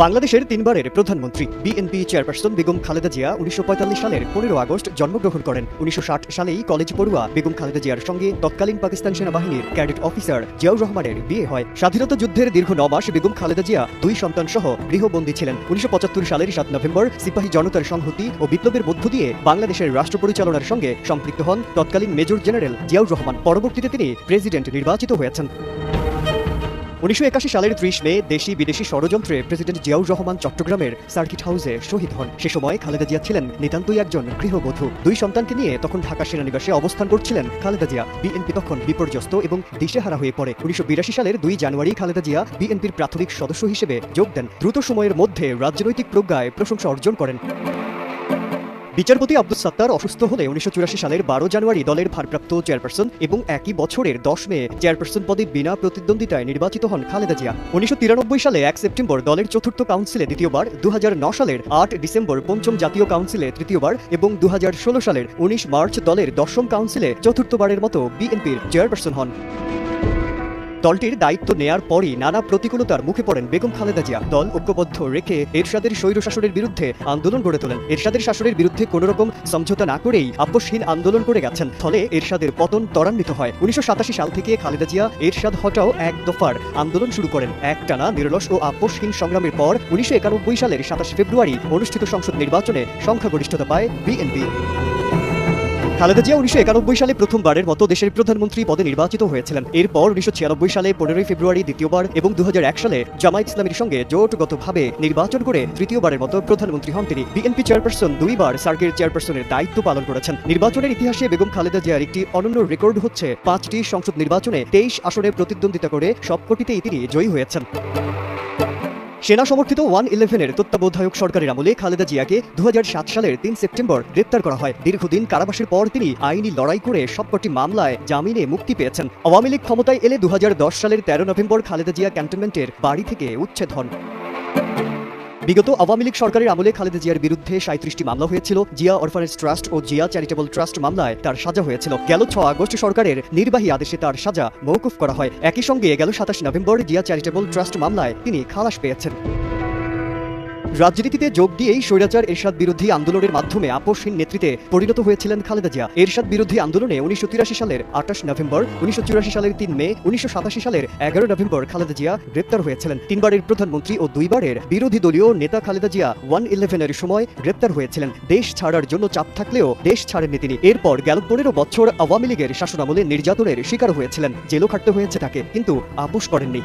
বাংলাদেশের তিনবারের প্রধানমন্ত্রী, বিএনপি চেয়ারপারসন বেগম খালেদা জিয়া উনিশশো পঁয়তাল্লিশ সালের পনেরো আগস্ট জন্মগ্রহণ করেন। উনিশশো ষাট সালেই কলেজ পড়ুয়া বেগম খালেদা জিয়ার সঙ্গে তৎকালীন পাকিস্তান সেনাবাহিনীর ক্যাডেট অফিসার জিয়াউর রহমানের বিয়ে হয়। স্বাধীনতা যুদ্ধের দীর্ঘ ন মাস বেগম খালেদা জিয়া, দুই সন্তান সহ গৃহবন্দী ছিলেন। উনিশশো পঁচাত্তর সালের সাত নভেম্বর সিপাহী জনতার সংহতি ও বিপ্লবের মধ্য দিয়ে বাংলাদেশের রাষ্ট্র পরিচালনার সঙ্গে সম্পৃক্ত হন তৎকালীন মেজর জেনারেল জিয়াউর রহমান। পরবর্তীতে তিনি প্রেসিডেন্ট নির্বাচিত হয়েছেন। উনিশশো একাশি সালের ত্রিশ মে, দেশি বিদেশি ষড়যন্ত্রে প্রেসিডেন্ট জিয়াউর রহমান চট্টগ্রামের সার্কিট হাউসে শহীদ হন। সে সময় খালেদা জিয়া ছিলেন নিতান্তই একজন গৃহবধূ। দুই সন্তানকে নিয়ে তখন ঢাকা সেনানিবাসে অবস্থান করছিলেন খালেদা জিয়া। বিএনপি তখন বিপর্যস্ত এবং দিশেহারা হয়ে পড়ে। উনিশশো বিরাশি সালের দুই জানুয়ারি খালেদা জিয়া বিএনপির প্রাথমিক সদস্য হিসেবে যোগ দেন। দ্রুত সময়ের মধ্যে রাজনৈতিক প্রজ্ঞায় প্রশংসা অর্জন করেন। বিচারপতি আব্দুল সাত্তার অসুস্থ হলে উনিশশো চুরাশি সালের বারো জানুয়ারি দলের ভারপ্রাপ্ত চেয়ারপারসন এবং একই বছরের দশ মে চেয়ারপারসন পদে বিনা প্রতিদ্বন্দ্বিতায় নির্বাচিত হন খালেদা জিয়া। উনিশশো তিরানব্বই সালে এক সেপ্টেম্বর দলের চতুর্থ কাউন্সিলে দ্বিতীয়বার দু সালের আট ডিসেম্বর পঞ্চম জাতীয় কাউন্সিলে তৃতীয়বার এবং দু হাজার ষোলো সালের উনিশ মার্চ দলের দশম কাউন্সিলে চতুর্থবারের মতো বিএনপির চেয়ারপারসন হন। দলটির দায়িত্ব নেয়ার পরই নানা প্রতিকূলতার মুখে পড়েন বেগম খালেদা জিয়া। দল ঐক্যবদ্ধ রেখে এরশাদের স্বৈরশাসনের বিরুদ্ধে আন্দোলন গড়ে তোলেন। এরশাদের শাসনের বিরুদ্ধে কোনো রকম সমঝোতা না করেই আপোষহীন আন্দোলন করে গেছেন। ফলে এরশাদের পতন ত্বরান্বিত হয়। উনিশশো সাতাশি সাল থেকে খালেদা জিয়া এরশাদ হটাও এক দফার আন্দোলন শুরু করেন। একটানা নিরলস ও আপোষহীন সংগ্রামের পর উনিশশো একানব্বই সালের সাতাশ ফেব্রুয়ারি অনুষ্ঠিত সংসদ নির্বাচনে সংখ্যাগরিষ্ঠতা পায় বিএনপি। খালেদা জিয়া উনিশশো একানব্বই সালে প্রথমবারের মতো দেশের প্রধানমন্ত্রী পদে নির্বাচিত হয়েছিলেন। এরপর উনিশশো ছিয়ানব্বই সালে পনেরোই ফেব্রুয়ারি দ্বিতীয়বার এবং দু হাজার এক সালে জামায়াত ইসলামীর সঙ্গে জোটগতভাবে নির্বাচন করে তৃতীয়বারের মতো প্রধানমন্ত্রী হন তিনি। বিএনপি চেয়ারপারসন দুইবার সার্কের চেয়ারপারসনের দায়িত্ব পালন করেছেন। নির্বাচনের ইতিহাসে বেগম খালেদা জিয়ার একটি অনন্য রেকর্ড হচ্ছে পাঁচটি সংসদ নির্বাচনে তেইশ আসনে প্রতিদ্বন্দ্বিতা করে সবকটিতেই তিনি জয়ী হয়েছেন। সেনা সমর্থিত ওয়ান ইলেভেনের তত্ত্বাবধায়ক সরকারের আমলে খালেদা জিয়াকে দু হাজার সাত সালের তিন সেপ্টেম্বর গ্রেপ্তার করা হয়। দীর্ঘদিন কারাবাসের পর তিনি আইনি লড়াই করে সবকটি মামলায় জামিনে মুক্তি পেয়েছেন। আওয়ামী লীগ ক্ষমতায় এলে দু হাজার দশ সালের তেরো নভেম্বর খালেদা জিয়া ক্যান্টনমেন্টের বাড়ি থেকে উচ্ছেদ হন। বিগত আওয়ামী লীগ সরকারের আমলে খালেদা জিয়ার বিরুদ্ধে সাঁত্রিশটি মামলা হয়েছিল। জিয়া অরফানেজ ট্রাস্ট ও জিয়া চ্যারিটেবল ট্রাস্ট মামলায় তার সাজা হয়েছিল। গেল ছ আগস্ট সরকারের নির্বাহী আদেশে তার সাজা মৌকুফ করা হয়। একই সঙ্গে গেল সাতাশ নভেম্বর জিয়া চ্যারিটেবল ট্রাস্ট মামলায় তিনি খালাস পেয়েছেন। রাজনীতিতে যোগ দিয়েই স্বৈরাচার এরশাদ বিরোধী আন্দোলনের মাধ্যমে আপোষহীন নেতৃত্বে পরিণত হয়েছিলেন খালেদা জিয়া। এরশাদ বিরোধী আন্দোলনে উনিশশো তিরাশি সালের আঠাশ নভেম্বর, উনিশশো চুরাশি সালের তিন মে, উনিশশো সাতাশি সালের এগারো নভেম্বর খালেদা জিয়া গ্রেপ্তার হয়েছিলেন। তিনবারের প্রধানমন্ত্রী ও দুইবারের বিরোধী দলীয় নেতা খালেদা জিয়া ওয়ান ইলেভেনের সময় গ্রেপ্তার হয়েছিলেন। দেশ ছাড়ার জন্য চাপ থাকলেও দেশ ছাড়েননি তিনি। এরপর গেল পনেরো বছর আওয়ামী লীগের শাসনামলে নির্যাতনের শিকার হয়েছিলেন। জেলও খাটতে হয়েছে তাকে, কিন্তু আপোষ করেননি।